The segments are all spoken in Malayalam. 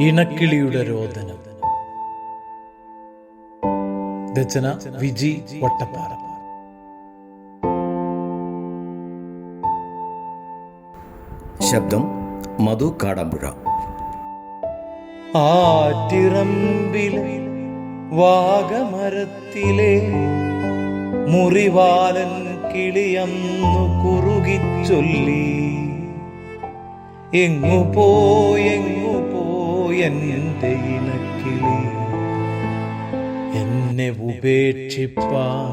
ഇണക്കിളിയുടെ രോദനം. രചന വിജി വട്ടപ്പാറ. ശബ്ദം മധു കാടാമ്പുഴ. ആറ്റിറമ്പിലെ വാഗമരത്തിലെ മുറിവാലൻ കിളിയന്നു കുറുകിച്ചൊല്ലി. എങ്ങു പോയെങ്ങു പോയെന്റെ ഇനക്കിളി എന്നെ ഉപേക്ഷിപ്പാൻ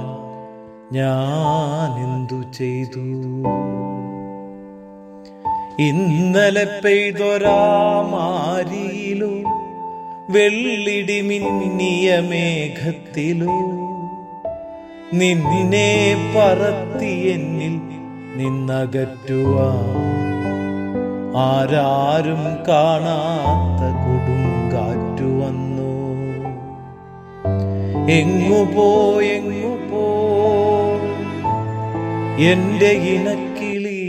ഞാൻ എന്തു ചെയ്തു? ഇന്നലെ പെയ്തൊരാമാരിയിലോ വെള്ളിടി മിന്നിയ മേഘത്തിലോ നിന്നെ പറത്തി എന്നിൽ നിന്നകറ്റുവാൻ ആരാരും കാണാത്ത കൊടുങ്കാറ്റു വന്നു. എങ്ങു പോയെങ്ങു പോ എന്റെ ഇനക്കിളി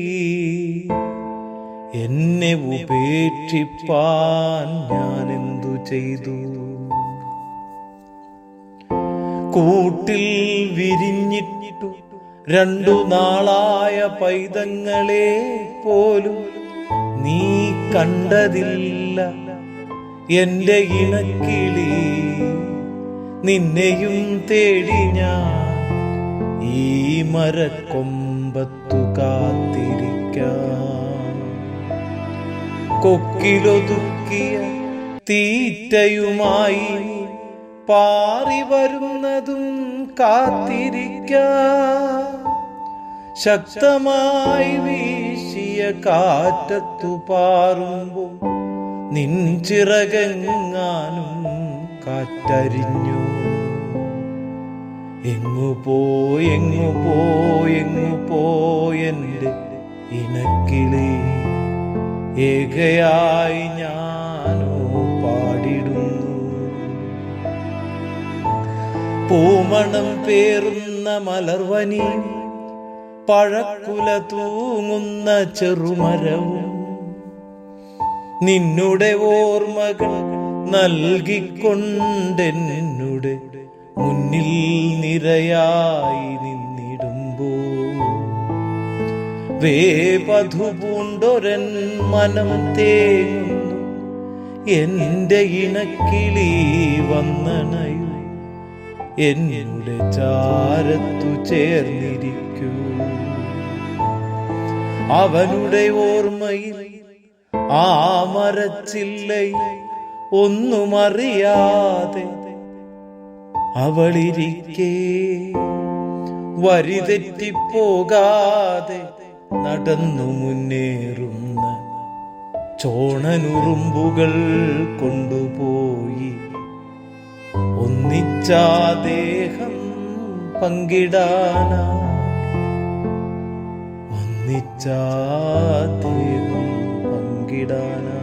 എന്നെ ഉപേക്ഷിപ്പാൻ ഞാൻ എന്തു ചെയ്തു? കൂട്ടിൽ വിരിഞ്ഞിട്ടു രണ്ടു നാളായ പൈതങ്ങളെ പോലും നീ കണ്ടതില്ല എന്റെ ഇണക്കിളി. നിന്നെയും തേടി ഞാൻ ഈ മരക്കൊമ്പത്തു കാത്തിരിക്കാം. കൊക്കിലൊതുക്കിയ തീറ്റയുമായി പാറി വരുന്നതും കാത്തിരിക്കാം. ശക്തമായി കാറ്റത്തു പാറുമ്പോൾ നിൻ ചിറകെങ്ങാനും കാറ്റരിഞ്ഞു. എങ്ങു പോയി എങ്ങു പോയി എങ്ങു പോയെന്റെ ഇണക്കിളി. ഏകയായി ഞാനോ പാടിടുന്നു. പൂമണം പേറുന്ന മലർവനി പഴക്കുല തൂങ്ങുന്ന ചെറുമരവും നിന്നുടെ ഓർമ്മകൾ നൽകിക്കൊണ്ടെന്നുടെ മുന്നിൽ നിരയായി നിന്നിടുമ്പോ. വേപധു പൂണ്ടൊരൻ മനം തേങ്ങുന്നു. എന്റെ ഇണക്കിളി വന്നണയു എന്നുടെ ചാരത്തു ചേർന്നിരിക്കൂ. അവനുടെ ഓർമ്മയിൽ ആ മരച്ചില്ലയിൽ ഒന്നുമറിയാതെ അവളിരിക്കേ. വരിതെറ്റിപ്പോകാതെ നടന്നു മുന്നേറുന്ന ചോണനുറുമ്പുകൾ കൊണ്ടുപോയി. ഒന്നിച്ചാ പങ്കിടാന ഒന്നിച്ചാദേഹം ഒന്നിച്ചാ ദേഹം പങ്കിടാനാ